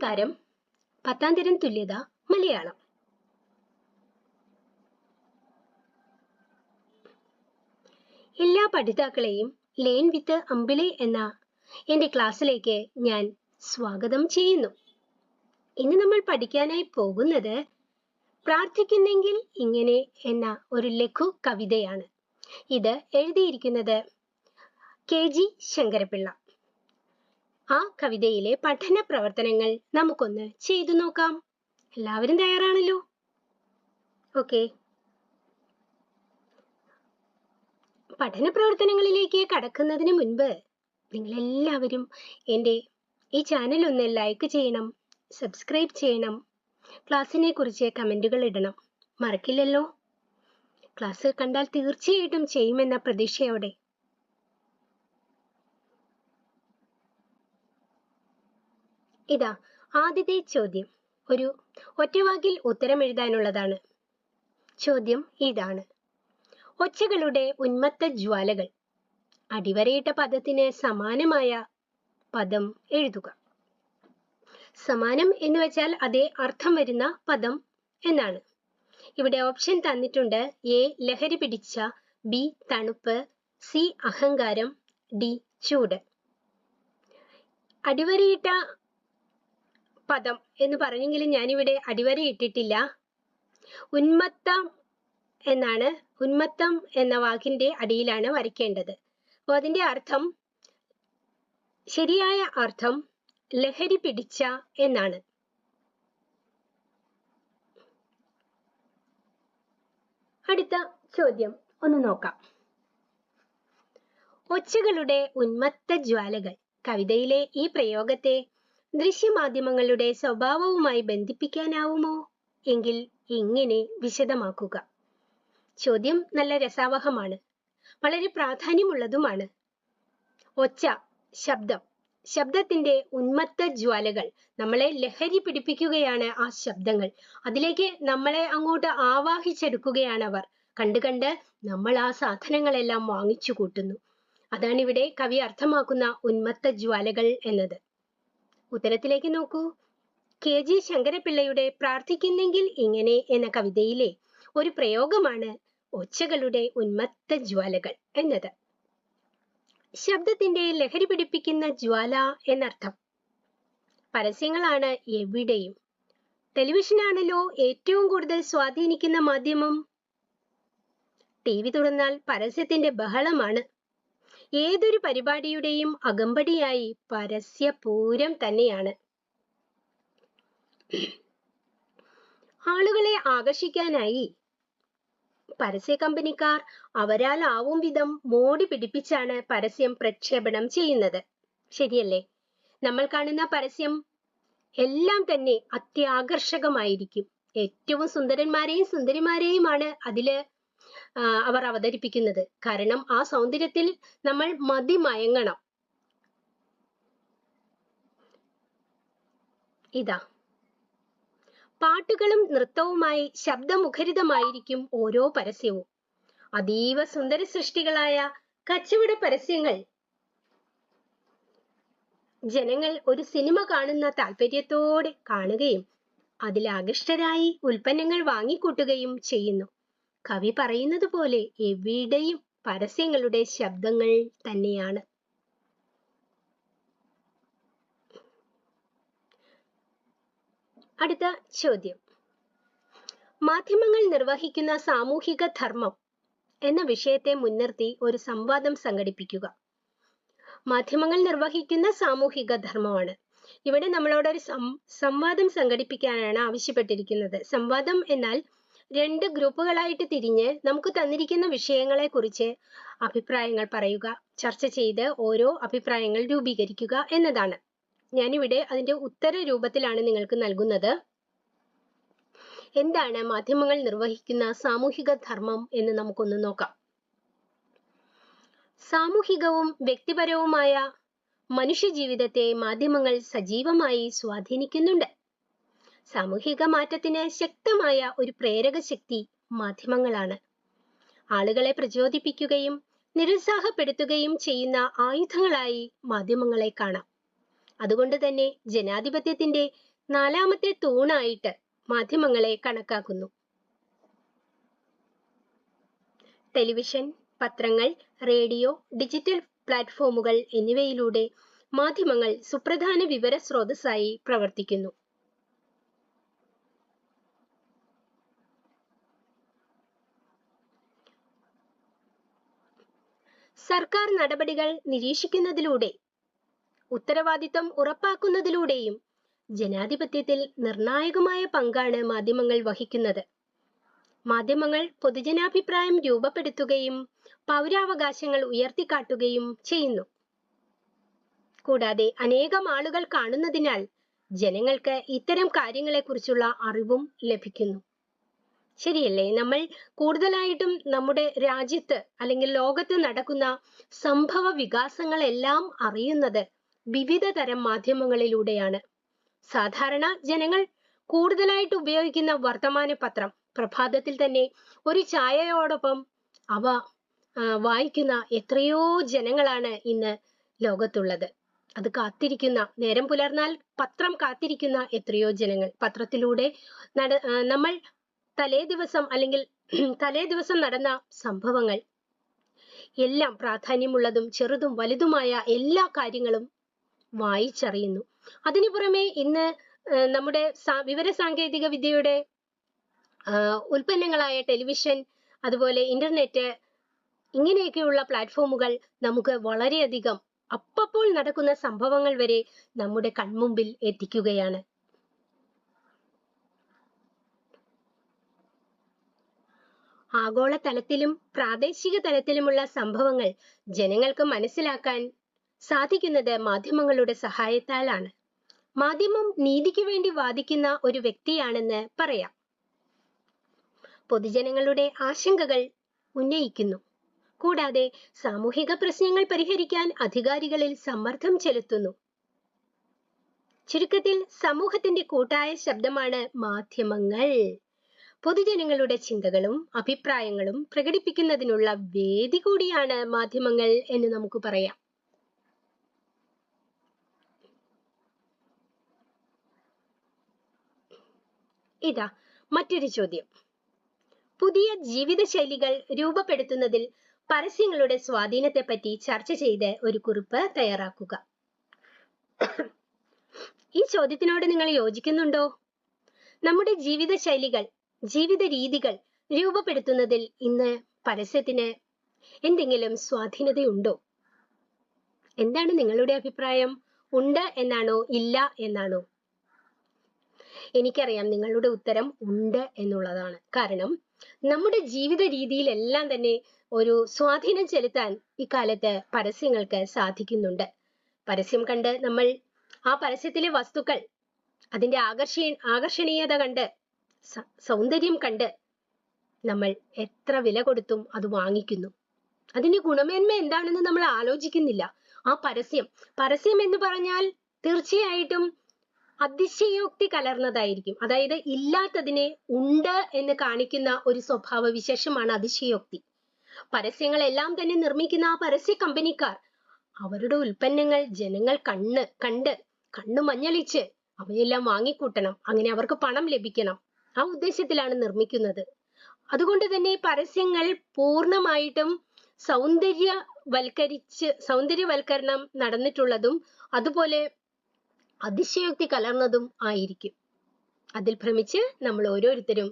നമസ്കാരം പത്താം തരം തുല്യത മലയാളം. എല്ലാ പഠിതാക്കളെയും ലേൻ വിത്ത് അമ്പിളി എന്ന എന്റെ ക്ലാസ്സിലേക്ക് ഞാൻ സ്വാഗതം ചെയ്യുന്നു. ഇന്ന് നമ്മൾ പഠിക്കാനായി പോകുന്നത് പ്രാർത്ഥിക്കുന്നെങ്കിൽ ഇങ്ങനെ എന്ന ഒരു ലഘു കവിതയാണ്. ഇത് എഴുതിയിരിക്കുന്നത് കെ ജി ശങ്കരപിള്ള. ആ കവിതയിലെ പഠന പ്രവർത്തനങ്ങൾ നമുക്കൊന്ന് ചെയ്തു നോക്കാം. എല്ലാവരും തയ്യാറാണല്ലോ? ഓക്കെ പഠന പ്രവർത്തനങ്ങളിലേക്ക് കടക്കുന്നതിന് മുൻപ് നിങ്ങൾ എല്ലാവരും എന്റെ ഈ ചാനൽ ഒന്ന് ലൈക്ക് ചെയ്യണം സബ്സ്ക്രൈബ് ചെയ്യണം ക്ലാസ്സിനെ കുറിച്ച് കമന്റുകൾ ഇടണം. മറക്കില്ലല്ലോ? ക്ലാസ് കണ്ടാൽ തീർച്ചയായിട്ടും ചെയ്യുമെന്ന പ്രതീക്ഷയോടെ ഇതാ ആദ്യത്തെ ചോദ്യം. ഒരു ഒറ്റവാക്കിൽ ഉത്തരം എഴുതാനുള്ളതാണ്. ചോദ്യം ഇതാണ്. ഒച്ചകളുടെ ഉന്മത്ത ജ്വാലകൾ. അടിവരയിട്ട പദത്തിന് സമാനമായ പദം എഴുതുക. സമാനം എന്ന് വെച്ചാൽ അതേ അർത്ഥം വരുന്ന പദം എന്നാണ്. ഇവിടെ ഓപ്ഷൻ തന്നിട്ടുണ്ട് എ ലഹരി പിടിച്ച ബി തണുപ്പ് സി അഹങ്കാരം ഡി ചൂട്. അടിവരയിട്ട പദം എന്ന് പറഞ്ഞെങ്കിലും ഞാനിവിടെ അടിവര ഇട്ടിട്ടില്ല. ഉന്മത്തം എന്നാണ് ഉന്മത്തം എന്ന വാക്കിന്റെ അടിയിലാണ് വരയ്ക്കേണ്ടത്. അപ്പോൾ അതിന്റെ അർത്ഥം ശരിയായ അർത്ഥം ലഹരി പിടിച്ച എന്നാണ്. അടുത്ത ചോദ്യം ഒന്ന് നോക്കാം. ഒച്ചകളുടെ ഉന്മത്ത ജ്വാലകൾ കവിതയിലെ ഈ പ്രയോഗത്തെ ദൃശ്യമാധ്യമങ്ങളുടെ സ്വഭാവവുമായി ബന്ധിപ്പിക്കാനാവുമോ? എങ്കിൽ ഇങ്ങനെ വിശദമാക്കുക. ചോദ്യം നല്ല രസാവഹമാണ്. വളരെ പ്രാധാന്യമുള്ളതുമാണ്. ഒച്ച ശബ്ദം. ശബ്ദത്തിന്റെ ഉന്മത്ത ജ്വാലകൾ നമ്മളെ ലഹരി പിടിപ്പിക്കുകയാണ് ആ ശബ്ദങ്ങൾ. അതിലേക്ക് നമ്മളെ അങ്ങോട്ട് ആവാഹിച്ചെടുക്കുകയാണ് അവർ. കണ്ട് കണ്ട് നമ്മൾ ആ സാധനങ്ങളെല്ലാം വാങ്ങിച്ചു കൂട്ടുന്നു. അതാണ് ഇവിടെ കവി അർത്ഥമാക്കുന്ന ഉന്മത്ത ജ്വാലകൾ എന്നത്. ഉത്തരത്തിലേക്ക് നോക്കൂ. കെ. ജി. ശങ്കരപിള്ളയുടെ പ്രാർത്ഥിക്കുന്നെങ്കിൽ ഇങ്ങനെ എന്ന കവിതയിലെ ഒരു പ്രയോഗമാണ് ഒച്ചകളുടെ ഉന്മത്ത ജ്വാലകൾ എന്നത്. ശബ്ദത്തിന്റെ ലഹരി പിടിപ്പിക്കുന്ന ജ്വാല എന്നർത്ഥം. പരസ്യങ്ങളാണ് എവിടെയും. ടെലിവിഷനാണല്ലോ ഏറ്റവും കൂടുതൽ സ്വാധീനിക്കുന്ന മാധ്യമം. ടി വി തുറന്നാൽ പരസ്യത്തിന്റെ ബഹളമാണ് ഏതൊരു പരിപാടിയുടെയും അകമ്പടിയായി പരസ്യപൂരം തന്നെയാണ്. ആളുകളെ ആകർഷിക്കാനായി പരസ്യ കമ്പനിക്കാർ അവരാൽ ആവും വിധം മോടി പിടിപ്പിച്ചാണ് പരസ്യം പ്രക്ഷേപണം ചെയ്യുന്നത്. ശരിയല്ലേ? നമ്മൾ കാണുന്ന പരസ്യം എല്ലാം തന്നെ അത്യാകർഷകമായിരിക്കും. ഏറ്റവും സുന്ദരന്മാരെയും സുന്ദരിമാരെയുമാണ് അതിൽ അവർ അവതരിപ്പിക്കുന്നത്. കാരണം ആ സൗന്ദര്യത്തിൽ നമ്മൾ മതിമയങ്ങണം ഇതാ. പാട്ടുകളും നൃത്തവുമായി ശബ്ദമുഖരിതമായിരിക്കും ഓരോ പരസ്യവും. അതീവ സുന്ദര സൃഷ്ടികളായ കച്ചവട പരസ്യങ്ങൾ. ജനങ്ങൾ ഒരു സിനിമ കാണുന്ന താല്പര്യത്തോടെ കാണുകയും അതിൽ ആകൃഷ്ടരായി ഉൽപ്പന്നങ്ങൾ വാങ്ങിക്കൂട്ടുകയും ചെയ്യുന്നു. കവി പറയുന്നത് പോലെ എവിടെയും പരസ്യങ്ങളുടെ ശബ്ദങ്ങൾ തന്നെയാണ്. അടുത്ത ചോദ്യം. മാധ്യമങ്ങൾ നിർവഹിക്കുന്ന സാമൂഹിക ധർമ്മം എന്ന വിഷയത്തെ മുൻനിർത്തി ഒരു സംവാദം സംഘടിപ്പിക്കുക. മാധ്യമങ്ങൾ നിർവഹിക്കുന്ന സാമൂഹിക ധർമ്മമാണ്. ഇവിടെ നമ്മളോട് ഒരു സംവാദം സംഘടിപ്പിക്കാനാണ് ആവശ്യപ്പെട്ടിരിക്കുന്നത്. സംവാദം എന്നാൽ രണ്ട് ഗ്രൂപ്പുകളായിട്ട് തിരിഞ്ഞ് നമുക്ക് തന്നിരിക്കുന്ന വിഷയങ്ങളെ കുറിച്ച് അഭിപ്രായങ്ങൾ പറയുക ചർച്ച ചെയ്ത് ഓരോ അഭിപ്രായങ്ങൾ രൂപീകരിക്കുക എന്നതാണ്. ഞാനിവിടെ അതിന്റെ ഉത്തര രൂപത്തിലാണ് നിങ്ങൾക്ക് നൽകുന്നത്. എന്താണ് മാധ്യമങ്ങൾ നിർവഹിക്കുന്ന സാമൂഹിക ധർമ്മം എന്ന് നമുക്കൊന്ന് നോക്കാം. സാമൂഹികവും വ്യക്തിപരവുമായ മനുഷ്യ ജീവിതത്തെ മാധ്യമങ്ങൾ സജീവമായി സ്വാധീനിക്കുന്നുണ്ട്. സാമൂഹിക മാറ്റത്തിന് ശക്തമായ ഒരു പ്രേരക ശക്തി മാധ്യമങ്ങളാണ്. ആളുകളെ പ്രചോദിപ്പിക്കുകയും നിരുത്സാഹപ്പെടുത്തുകയും ചെയ്യുന്ന ആയുധങ്ങളായി മാധ്യമങ്ങളെ കാണാം. അതുകൊണ്ട് തന്നെ ജനാധിപത്യത്തിന്റെ നാലാമത്തെ തൂണായിട്ട് മാധ്യമങ്ങളെ കണക്കാക്കുന്നു. ടെലിവിഷൻ പത്രങ്ങൾ റേഡിയോ ഡിജിറ്റൽ പ്ലാറ്റ്ഫോമുകൾ എന്നിവയിലൂടെ മാധ്യമങ്ങൾ സുപ്രധാന വിവര സ്രോതസ്സായി പ്രവർത്തിക്കുന്നു. സർക്കാർ നടപടികൾ നിരീക്ഷിക്കുന്നതിലൂടെ ഉത്തരവാദിത്തം ഉറപ്പാക്കുന്നതിലൂടെയും ജനാധിപത്യത്തിൽ നിർണായകമായ പങ്കാണ് മാധ്യമങ്ങൾ വഹിക്കുന്നത്. മാധ്യമങ്ങൾ പൊതുജനാഭിപ്രായം രൂപപ്പെടുത്തുകയും പൗരാവകാശങ്ങൾ ഉയർത്തിക്കാട്ടുകയും ചെയ്യുന്നു. കൂടാതെ അനേകം ആളുകൾ കാണുന്നതിനാൽ ജനങ്ങൾക്ക് ഇത്തരം കാര്യങ്ങളെക്കുറിച്ചുള്ള അറിവും ലഭിക്കുന്നു. ശരിയല്ലേ? നമ്മൾ കൂടുതലായിട്ടും നമ്മുടെ രാജ്യത്ത് അല്ലെങ്കിൽ ലോകത്ത് നടക്കുന്ന സംഭവ വികാസങ്ങളെല്ലാം അറിയുന്നത് വിവിധ തരം മാധ്യമങ്ങളിലൂടെയാണ്. സാധാരണ ജനങ്ങൾ കൂടുതലായിട്ട് ഉപയോഗിക്കുന്ന വർത്തമാന പത്രം പ്രഭാതത്തിൽ തന്നെ ഒരു ചായയോടൊപ്പം അവ വായിക്കുന്ന എത്രയോ ജനങ്ങളാണ് ഇന്ന് ലോകത്തുള്ളത്. അത് കാത്തിരിക്കുന്ന നേരം പുലർന്നാൽ പത്രം കാത്തിരിക്കുന്ന എത്രയോ ജനങ്ങൾ. പത്രത്തിലൂടെ നട നമ്മൾ തലേ ദിവസം അല്ലെങ്കിൽ തലേ ദിവസം നടന്ന സംഭവങ്ങൾ എല്ലാം പ്രാധാന്യമുള്ളതും ചെറുതും വലുതുമായ എല്ലാ കാര്യങ്ങളും വായിച്ചറിയുന്നു. അതിനു പുറമെ ഇന്ന് നമ്മുടെ വിവര സാങ്കേതിക വിദ്യയുടെ ഉൽപ്പന്നങ്ങളായ ടെലിവിഷൻ അതുപോലെ ഇന്റർനെറ്റ് ഇങ്ങനെയൊക്കെയുള്ള പ്ലാറ്റ്ഫോമുകൾ നമുക്ക് വളരെയധികം അപ്പപ്പോൾ നടക്കുന്ന സംഭവങ്ങൾ വരെ നമ്മുടെ കൺമുമ്പിൽ എത്തിക്കുകയാണ്. ആഗോള തലത്തിലും പ്രാദേശിക തലത്തിലുമുള്ള സംഭവങ്ങൾ ജനങ്ങൾക്ക് മനസ്സിലാക്കാൻ സാധിക്കുന്നത് മാധ്യമങ്ങളുടെ സഹായത്താലാണ്. മാധ്യമം നീതിക്ക് വേണ്ടി വാദിക്കുന്ന ഒരു വ്യക്തിയാണെന്ന് പറയാം. പൊതുജനങ്ങളുടെ ആശങ്കകൾ ഉന്നയിക്കുന്നു. കൂടാതെ സാമൂഹിക പ്രശ്നങ്ങൾ പരിഹരിക്കാൻ അധികാരികളിൽ സമ്മർദ്ദം ചെലുത്തുന്നു. ചുരുക്കത്തിൽ സമൂഹത്തിന്റെ കൂട്ടായ ശബ്ദമാണ് മാധ്യമങ്ങൾ. പൊതുജനങ്ങളുടെ ചിന്തകളും അഭിപ്രായങ്ങളും പ്രകടിപ്പിക്കുന്നതിനുള്ള വേദി കൂടിയാണ് മാധ്യമങ്ങൾ എന്ന് നമുക്ക് പറയാം. ഇതാ മറ്റൊരു ചോദ്യം. പുതിയ ജീവിതശൈലികൾ രൂപപ്പെടുത്തുന്നതിൽ പരസ്യങ്ങളുടെ സ്വാധീനത്തെ പറ്റി ചർച്ച ചെയ്ത് ഒരു കുറിപ്പ് തയ്യാറാക്കുക. ഈ ചോദ്യത്തിനോട് നിങ്ങൾ യോജിക്കുന്നുണ്ടോ? നമ്മുടെ ജീവിതശൈലികൾ ജീവിത രീതികൾ രൂപപ്പെടുത്തുന്നതിൽ ഇന്ന് പരസ്യത്തിന് എന്തെങ്കിലും സ്വാധീനതയുണ്ടോ? എന്താണ് നിങ്ങളുടെ അഭിപ്രായം? ഉണ്ട് എന്നാണോ? ഇല്ല എന്നാണോ? എനിക്കറിയാം നിങ്ങളുടെ ഉത്തരം ഉണ്ട് എന്നുള്ളതാണ്. കാരണം നമ്മുടെ ജീവിത രീതിയിലെല്ലാം തന്നെ ഒരു സ്വാധീനം ചെലുത്താൻ ഇക്കാലത്ത് പരസ്യങ്ങൾക്ക് സാധിക്കുന്നുണ്ട്. പരസ്യം കണ്ട് നമ്മൾ ആ പരസ്യത്തിലെ വസ്തുക്കൾ അതിന്റെ ആകർഷീ ആകർഷണീയത കണ്ട് സൗന്ദര്യം കണ്ട് നമ്മൾ എത്ര വില കൊടുത്തും അത് വാങ്ങിക്കുന്നു. അതിന്റെ ഗുണമേന്മ എന്താണെന്ന് നമ്മൾ ആലോചിക്കുന്നില്ല. ആ പരസ്യം പരസ്യം എന്ന് പറഞ്ഞാൽ തീർച്ചയായിട്ടും അതിശയോക്തി കലർന്നതായിരിക്കും. അതായത് ഇല്ലാത്തതിനെ ഉണ്ട് എന്ന് കാണിക്കുന്ന ഒരു സ്വഭാവ വിശേഷമാണ് അതിശയോക്തി. പരസ്യങ്ങളെല്ലാം തന്നെ നിർമ്മിക്കുന്ന ആ പരസ്യ കമ്പനിക്കാർ അവരുടെ ഉൽപ്പന്നങ്ങൾ ജനങ്ങൾ കണ്ണ് കണ്ട് കണ്ണു മഞ്ഞളിച്ച് അവയെല്ലാം വാങ്ങിക്കൂട്ടണം. അങ്ങനെ അവർക്ക് പണം ലഭിക്കണം. ആ ഉദ്ദേശത്തിലാണ് നിർമ്മിക്കുന്നത്. അതുകൊണ്ട് തന്നെ പരസ്യങ്ങൾ പൂർണമായിട്ടും സൗന്ദര്യവൽക്കരിച്ച് സൗന്ദര്യവൽക്കരണം നടന്നിട്ടുള്ളതും അതുപോലെ അതിശയോക്തി കലർന്നതും ആയിരിക്കും. അതിൽ ഭ്രമിച്ച് നമ്മൾ ഓരോരുത്തരും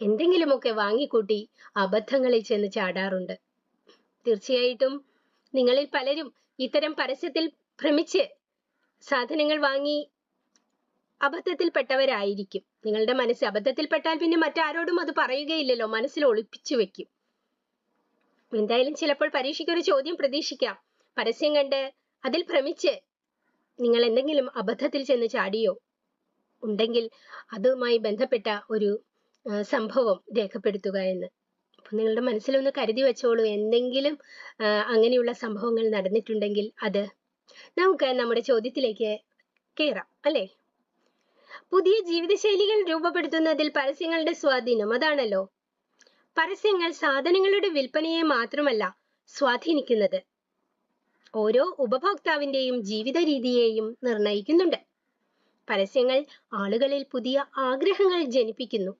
എന്തെങ്കിലുമൊക്കെ വാങ്ങിക്കൂട്ടി അബദ്ധങ്ങളിൽ ചെന്ന് ചാടാറുണ്ട്. തീർച്ചയായിട്ടും നിങ്ങളിൽ പലരും ഇത്തരം പരസ്യത്തിൽ ഭ്രമിച്ച് സാധനങ്ങൾ വാങ്ങി അബദ്ധത്തിൽപ്പെട്ടവരായിരിക്കും. നിങ്ങളുടെ മനസ്സ് അബദ്ധത്തിൽപ്പെട്ടാൽ പിന്നെ മറ്റാരോടും അത് പറയുകയില്ലല്ലോ. മനസ്സിൽ ഒളിപ്പിച്ചു വെക്കും. എന്തായാലും ചിലപ്പോൾ പരീക്ഷയ്ക്ക് ഒരു ചോദ്യം പ്രതീക്ഷിക്കാം. പരസ്യം കണ്ട് അതിൽ ഭ്രമിച്ച് നിങ്ങൾ എന്തെങ്കിലും അബദ്ധത്തിൽ ചെന്ന് ചാടിയോ? ഉണ്ടെങ്കിൽ അതുമായി ബന്ധപ്പെട്ട ഒരു സംഭവം രേഖപ്പെടുത്തുക എന്ന്. അപ്പൊ നിങ്ങളുടെ മനസ്സിലൊന്ന് കരുതി വെച്ചോളൂ. എന്തെങ്കിലും അങ്ങനെയുള്ള സംഭവങ്ങൾ നടന്നിട്ടുണ്ടെങ്കിൽ അത് നമുക്ക് നമ്മുടെ ചോദ്യത്തിലേക്ക് കയറാം അല്ലേ? പുതിയ ജീവിതശൈലികൾ രൂപപ്പെടുത്തുന്നതിൽ പരസ്യങ്ങളുടെ സ്വാധീനം അതാണല്ലോ. പരസ്യങ്ങൾ സാധനങ്ങളുടെ വിൽപ്പനയെ മാത്രമല്ല സ്വാധീനിക്കുന്നത്. ഓരോ ഉപഭോക്താവിന്റെയും ജീവിത രീതിയെയും നിർണയിക്കുന്നുണ്ട് പരസ്യങ്ങൾ ആളുകളിൽ പുതിയ ആഗ്രഹങ്ങൾ ജനിപ്പിക്കുന്നു.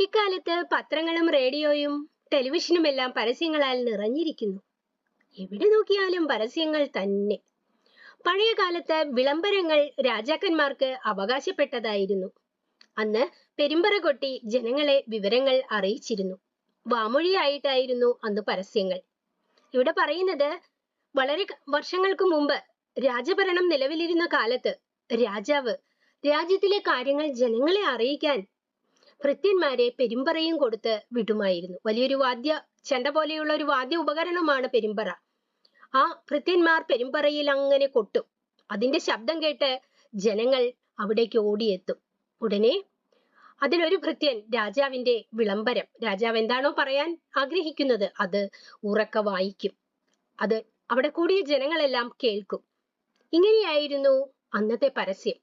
ഇക്കാലത്ത് പത്രങ്ങളും റേഡിയോയും ടെലിവിഷനും എല്ലാം പരസ്യങ്ങളാൽ നിറഞ്ഞിരിക്കുന്നു. എവിടെ നോക്കിയാലും പരസ്യങ്ങൾ തന്നെ. പഴയ കാലത്ത് വിളംബരങ്ങൾ രാജാക്കന്മാർക്ക് അവകാശപ്പെട്ടതായിരുന്നു. അന്ന് പെരുമ്പറ കൊട്ടി ജനങ്ങളെ വിവരങ്ങൾ അറിയിച്ചിരുന്നു. വാമൊഴിയായിട്ടായിരുന്നു അന്ന് പരസ്യങ്ങൾ. ഇവിടെ പറയുന്നത് വളരെ വർഷങ്ങൾക്ക് മുമ്പ് രാജഭരണം നിലവിലിരുന്ന കാലത്ത് രാജാവ് രാജ്യത്തിലെ കാര്യങ്ങൾ ജനങ്ങളെ അറിയിക്കാൻ ഭൃത്യന്മാരെ പെരുമ്പറയും കൊടുത്ത് വിടുമായിരുന്നു. വലിയൊരു വാദ്യ ചെണ്ട പോലെയുള്ള ഒരു വാദ്യ ഉപകരണമാണ് പെരുമ്പറ. ആ ഭൃത്യന്മാർ പെരുമ്പറയിൽ അങ്ങനെ കൊട്ടും. അതിന്റെ ശബ്ദം കേട്ട് ജനങ്ങൾ അവിടേക്ക് ഓടിയെത്തും. ഉടനെ അതിലൊരു ഭൃത്യൻ രാജാവിന്റെ വിളംബരം രാജാവ് എന്താണോ പറയാൻ ആഗ്രഹിക്കുന്നത് അത് ഉറക്ക വായിക്കും. അത് അവിടെ കൂടിയ ജനങ്ങളെല്ലാം കേൾക്കും. ഇങ്ങനെയായിരുന്നു അന്നത്തെ പരസ്യം.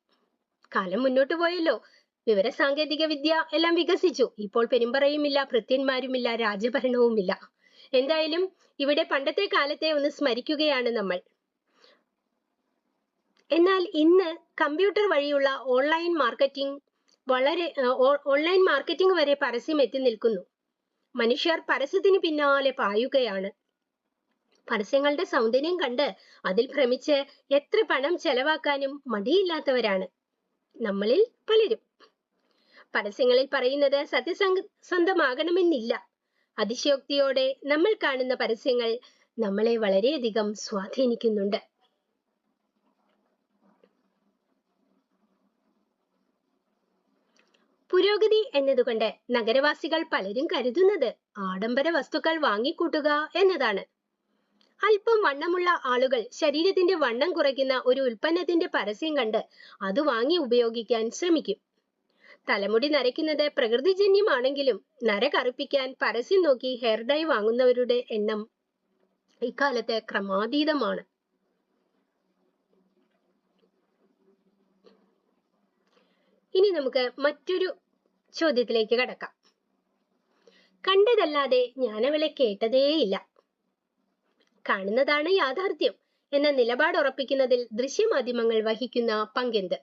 കാലം മുന്നോട്ട് പോയല്ലോ. വിവര സാങ്കേതിക വിദ്യ എല്ലാം വികസിച്ചു. ഇപ്പോൾ പെരുമ്പറയുമില്ല ഭൃത്യന്മാരുമില്ല രാജഭരണവുമില്ല എന്തായാലും ഇവിടെ പണ്ടത്തെ കാലത്തെ ഒന്ന് സ്മരിക്കുകയാണ് നമ്മൾ. എന്നാൽ ഇന്ന് കമ്പ്യൂട്ടർ വഴിയുള്ള ഓൺലൈൻ മാർക്കറ്റിംഗ് വളരെ ഓൺലൈൻ മാർക്കറ്റിംഗ് വരെ പരസ്യം എത്തി നിൽക്കുന്നു. മനുഷ്യർ പരസ്യത്തിന് പിന്നാലെ പായുകയാണ്. പരസ്യങ്ങളുടെ സൗന്ദര്യം കണ്ട് അതിൽ ഭ്രമിച്ച് എത്ര പണം ചെലവാക്കാനും മടിയില്ലാത്തവരാണ് നമ്മളിൽ പലരും. പരസ്യങ്ങളിൽ പറയുന്നത് സത്യസന്ധമാകണമെന്നില്ല അതിശയോക്തിയോടെ നമ്മൾ കാണുന്ന പരസ്യങ്ങൾ നമ്മളെ വളരെയധികം സ്വാധീനിക്കുന്നുണ്ട്. പുരോഗതി എന്നതുകൊണ്ട് നഗരവാസികൾ പലരും കരുതുന്നത് ആഡംബര വസ്തുക്കൾ വാങ്ങിക്കൂട്ടുക എന്നതാണ്. അല്പം വണ്ണമുള്ള ആളുകൾ ശരീരത്തിന്റെ വണ്ണം കുറയ്ക്കുന്ന ഒരു ഉൽപ്പന്നത്തിന്റെ പരസ്യം കണ്ട് അത് വാങ്ങി ഉപയോഗിക്കാൻ ശ്രമിക്കും. തലമുടി നരയ്ക്കുന്നത് പ്രകൃതിജന്യമാണെങ്കിലും നര കറുപ്പിക്കാൻ പരസ്യം നോക്കി ഹെയർ ഡൈ വാങ്ങുന്നവരുടെ എണ്ണം ഇക്കാലത്ത് ക്രമാതീതമാണ്. ഇനി നമുക്ക് മറ്റൊരു ചോദ്യത്തിലേക്ക് കടക്കാം. കണ്ടതല്ലാതെ ഞാനവളെ കേട്ടതേയില്ല. കാണുന്നതാണ് യാഥാർത്ഥ്യം എന്ന നിലപാട് ഉറപ്പിക്കുന്നതിൽ ദൃശ്യമാധ്യമങ്ങൾ വഹിക്കുന്ന പങ്കെന്ത്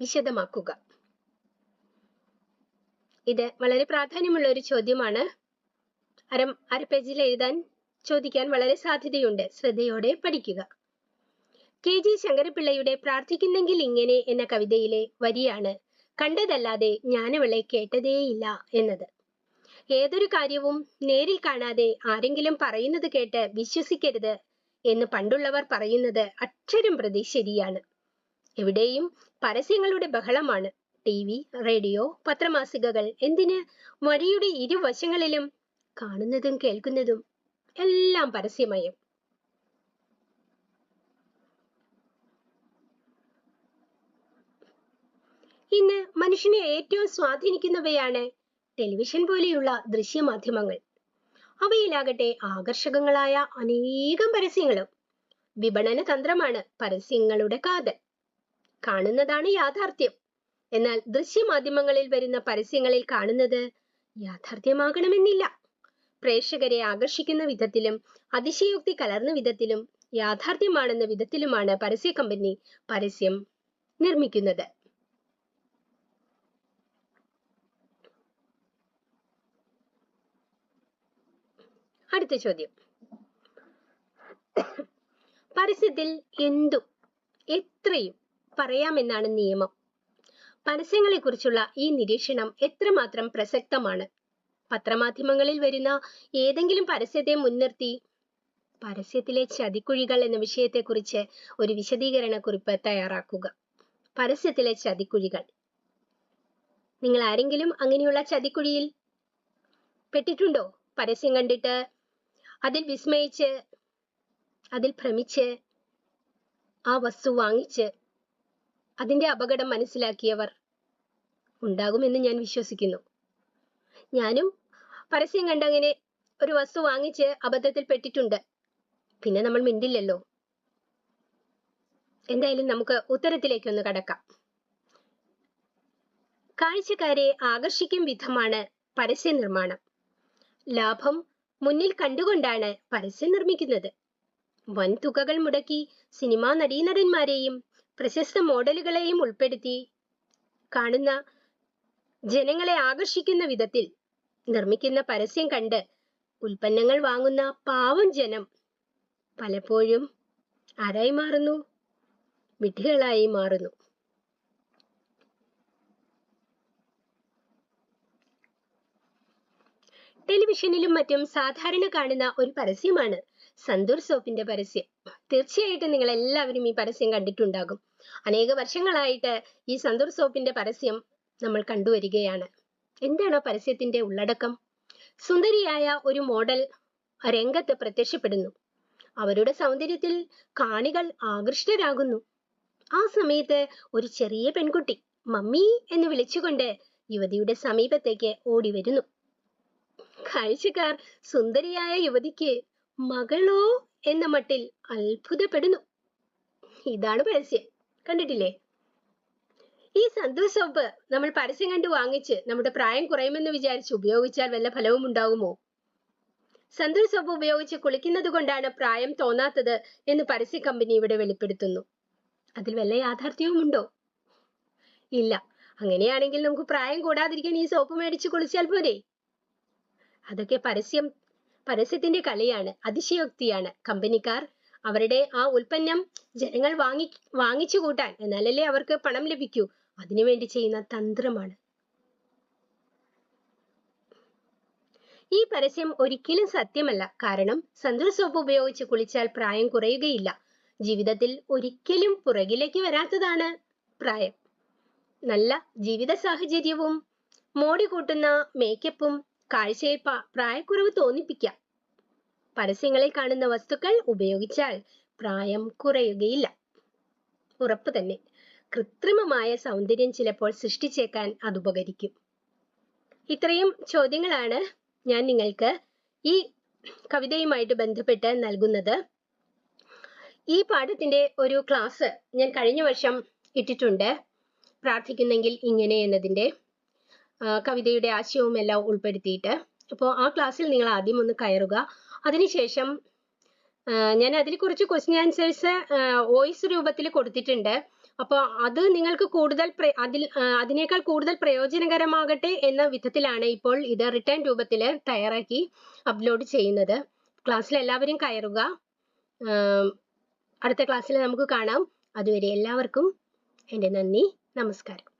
വിശദമാക്കുക. ഇത് വളരെ പ്രാധാന്യമുള്ള ഒരു ചോദ്യമാണ്. അര അര പേജിൽ എഴുതാൻ ചോദിക്കാൻ വളരെ സാധ്യതയുണ്ട്. ശ്രദ്ധയോടെ പഠിക്കുക. കെ ജി ശങ്കരപിള്ളയുടെ പ്രാർത്ഥിക്കുന്നെങ്കിൽ ഇങ്ങനെ എന്ന കവിതയിലെ വരിയാണ് കണ്ടതല്ലാതെ ഞാനവളെ കേട്ടതേയില്ല എന്നത്. ഏതൊരു കാര്യവും നേരിൽ കാണാതെ ആരെങ്കിലും പറയുന്നത് കേട്ട് വിശ്വസിക്കരുത് എന്ന് പണ്ടുള്ളവർ പറയുന്നത് അക്ഷരം പ്രതി ശരിയാണ്. എവിടെയും പരസ്യങ്ങളുടെ ബഹളമാണ്. ടി വി റേഡിയോ പത്രമാസികകൾ എന്തിന് വഴിയുടെ ഇരുവശങ്ങളിലും കാണുന്നതും കേൾക്കുന്നതും എല്ലാം പരസ്യമയം. ഇന്ന് മനുഷ്യനെ ഏറ്റവും സ്വാധീനിക്കുന്നവയാണ് ടെലിവിഷൻ പോലെയുള്ള ദൃശ്യമാധ്യമങ്ങൾ. അവയിലാകട്ടെ ആകർഷകങ്ങളായ അനേകം പരസ്യങ്ങളും വിപണന തന്ത്രമാണ് പരസ്യങ്ങളുടെ കാതൽ. കാണുന്നതാണ് യാഥാർത്ഥ്യം. എന്നാൽ ദൃശ്യമാധ്യമങ്ങളിൽ വരുന്ന പരസ്യങ്ങളിൽ കാണുന്നത് യാഥാർത്ഥ്യമാകണമെന്നില്ല. പ്രേക്ഷകരെ ആകർഷിക്കുന്ന വിധത്തിലും അതിശയോക്തി കലർന്ന വിധത്തിലും യാഥാർത്ഥ്യമാണെന്ന വിധത്തിലുമാണ് പരസ്യ കമ്പനി പരസ്യം നിർമ്മിക്കുന്നത്. അടുത്ത ചോദ്യം. പരസ്യത്തിൽ എന്തും എത്രയും പറയാമെന്നാണ് നിയമം. പരസ്യങ്ങളെ കുറിച്ചുള്ള ഈ നിരീക്ഷണം എത്രമാത്രം പ്രസക്തമാണ്? പത്രമാധ്യമങ്ങളിൽ വരുന്ന ഏതെങ്കിലും പരസ്യത്തെ മുൻനിർത്തി പരസ്യത്തിലെ ചതിക്കുഴികൾ എന്ന വിഷയത്തെക്കുറിച്ച് ഒരു വിശദീകരണ കുറിപ്പ് തയ്യാറാക്കുക. പരസ്യത്തിലെ ചതിക്കുഴികൾ. നിങ്ങൾ ആരെങ്കിലും അങ്ങനെയുള്ള ചതിക്കുഴിയിൽ പെട്ടിട്ടുണ്ടോ? പരസ്യം കണ്ടിട്ട് അതിൽ വിസ്മയിച്ച് അതിൽ ഭ്രമിച്ച് ആ വസ്തു വാങ്ങിച്ച് അതിന്റെ അപകടം മനസ്സിലാക്കിയവർ ഉണ്ടാകുമെന്ന് ഞാൻ വിശ്വസിക്കുന്നു. ഞാനും പരസ്യം കണ്ടങ്ങനെ ഒരു വസ്തു വാങ്ങിച്ച് അബദ്ധത്തിൽ പെട്ടിട്ടുണ്ട്. പിന്നെ നമ്മൾ മിണ്ടില്ലല്ലോ. എന്തായാലും നമുക്ക് ഉത്തരത്തിലേക്കൊന്ന് കടക്കാം. കാഴ്ചക്കാരെ ആകർഷിക്കും വിധമാണ് പരസ്യ നിർമ്മാണം. ലാഭം മുന്നിൽ കണ്ടുകൊണ്ടാണ് പരസ്യം നിർമ്മിക്കുന്നത്. വൻ തുകകൾ മുടക്കി സിനിമാ നടീനടന്മാരെയും പ്രശസ്ത മോഡലുകളെയും ഉൾപ്പെടുത്തി കാണുന്ന ജനങ്ങളെ ആകർഷിക്കുന്ന വിധത്തിൽ നിർമ്മിക്കുന്ന പരസ്യം കണ്ട് ഉൽപ്പന്നങ്ങൾ വാങ്ങുന്ന പാവം ജനം പലപ്പോഴും ആരായി മാറുന്നു? വിഡ്ഢികളായി മാറുന്നു. ടെലിവിഷനിലും മറ്റും സാധാരണ കാണുന്ന ഒരു പരസ്യമാണ് സന്തൂർ സോപ്പിന്റെ പരസ്യം. തീർച്ചയായിട്ടും നിങ്ങൾ എല്ലാവരും ഈ പരസ്യം കണ്ടിട്ടുണ്ടാകും. അനേക വർഷങ്ങളായിട്ട് ഈ സന്തൂർ സോപ്പിന്റെ പരസ്യം നമ്മൾ കണ്ടുവരികയാണ്. എന്താണ് ആ പരസ്യത്തിന്റെ ഉള്ളടക്കം? സുന്ദരിയായ ഒരു മോഡൽ രംഗത്ത് പ്രത്യക്ഷപ്പെടുന്നു. അവരുടെ സൗന്ദര്യത്തിൽ കാണികൾ ആകൃഷ്ടരാകുന്നു. ആ സമയത്ത് ഒരു ചെറിയ പെൺകുട്ടി മമ്മി എന്ന് വിളിച്ചുകൊണ്ട് യുവതിയുടെ സമീപത്തേക്ക് ഓടി വരുന്നു കാഴ്ചക്കാർ സുന്ദരിയായ യുവതിക്ക് മകളോ എന്ന മട്ടിൽ അത്ഭുതപ്പെടുന്നു. ഇതാണ് പരസ്യം. കണ്ടിട്ടില്ലേ? ഈ സന്തൂർ സോപ്പ് നമ്മൾ പരസ്യം കണ്ട് വാങ്ങിച്ച് നമ്മുടെ പ്രായം കുറയുമെന്ന് വിചാരിച്ച് ഉപയോഗിച്ചാൽ വല്ല ഫലവും ഉണ്ടാകുമോ സന്തോഷ സോപ്പ് ഉപയോഗിച്ച് കുളിക്കുന്നത് കൊണ്ടാണ് പ്രായം തോന്നാത്തത് എന്ന് പരസ്യ കമ്പനി ഇവിടെ വെളിപ്പെടുത്തുന്നു. അതിൽ വല്ല യാഥാർത്ഥ്യവും ഉണ്ടോ? ഇല്ല. അങ്ങനെയാണെങ്കിൽ നമുക്ക് പ്രായം കൂടാതിരിക്കാൻ ഈ സോപ്പ് മേടിച്ച് കുളിച്ചാൽ പോരെ? അതൊക്കെ പരസ്യം പരസ്യത്തിന്റെ കളിയാണ് അതിശയോക്തിയാണ്. കമ്പനിക്കാർ അവരുടെ ആ ഉൽപ്പന്നം ജനങ്ങൾ വാങ്ങി വാങ്ങിച്ചു കൂട്ടാൻ എന്നാലല്ലേ അവർക്ക് പണം ലഭിക്കൂ. അതിനുവേണ്ടി ചെയ്യുന്ന തന്ത്രമാണ്. ഈ പരസ്യം ഒരിക്കലും സത്യമല്ല. കാരണം സന്തൂർ സോപ്പ് ഉപയോഗിച്ച് കുളിച്ചാൽ പ്രായം കുറയുകയില്ല. ജീവിതത്തിൽ ഒരിക്കലും പുറകിലേക്ക് വരാത്തതാണ് പ്രായം. നല്ല ജീവിത സാഹചര്യവും മോടി കൂട്ടുന്ന മേക്കപ്പും കാഴ്ചയിൽ പ- പ്രായക്കുറവ് തോന്നിപ്പിക്കാം. പരസ്യങ്ങളിൽ കാണുന്ന വസ്തുക്കൾ ഉപയോഗിച്ചാൽ പ്രായം കുറയുകയില്ല. ഉറപ്പ് തന്നെ. കൃത്രിമമായ സൗന്ദര്യം ചിലപ്പോൾ സൃഷ്ടിച്ചേക്കാൻ അത് ഉപകരിക്കും. ഇത്രയും ചോദ്യങ്ങളാണ് ഞാൻ നിങ്ങൾക്ക് ഈ കവിതയുമായിട്ട് ബന്ധപ്പെട്ട് നൽകുന്നത്. ഈ പാഠത്തിന്റെ ഒരു ക്ലാസ് ഞാൻ കഴിഞ്ഞ വർഷം ഇട്ടിട്ടുണ്ട്. പ്രാർത്ഥിക്കുന്നെങ്കിൽ ഇങ്ങനെ എന്നതിന്റെ കവിതയുടെ ആശയവും എല്ലാം ഉൾപ്പെടുത്തിയിട്ട്. അപ്പോൾ ആ ക്ലാസ്സിൽ നിങ്ങൾ ആദ്യം ഒന്ന് കയറുക. അതിനുശേഷം ഞാൻ അതിൽ കുറച്ച് ക്വസ്റ്റ്യൻ ആൻസേഴ്സ് വോയിസ് രൂപത്തിൽ കൊടുത്തിട്ടുണ്ട്. അപ്പോൾ അത് നിങ്ങൾക്ക് കൂടുതൽ അതിൽ അതിനേക്കാൾ കൂടുതൽ പ്രയോജനകരമാകട്ടെ എന്ന വിധത്തിലാണ് ഇപ്പോൾ ഇത് റിട്ടേൺ രൂപത്തിൽ തയ്യാറാക്കി അപ്ലോഡ് ചെയ്യുന്നത്. ക്ലാസ്സിൽ എല്ലാവരും കയറുക. അടുത്ത ക്ലാസ്സിൽ നമുക്ക് കാണാം. അതുവരെ എല്ലാവർക്കും എന്റെ നന്ദി. നമസ്കാരം.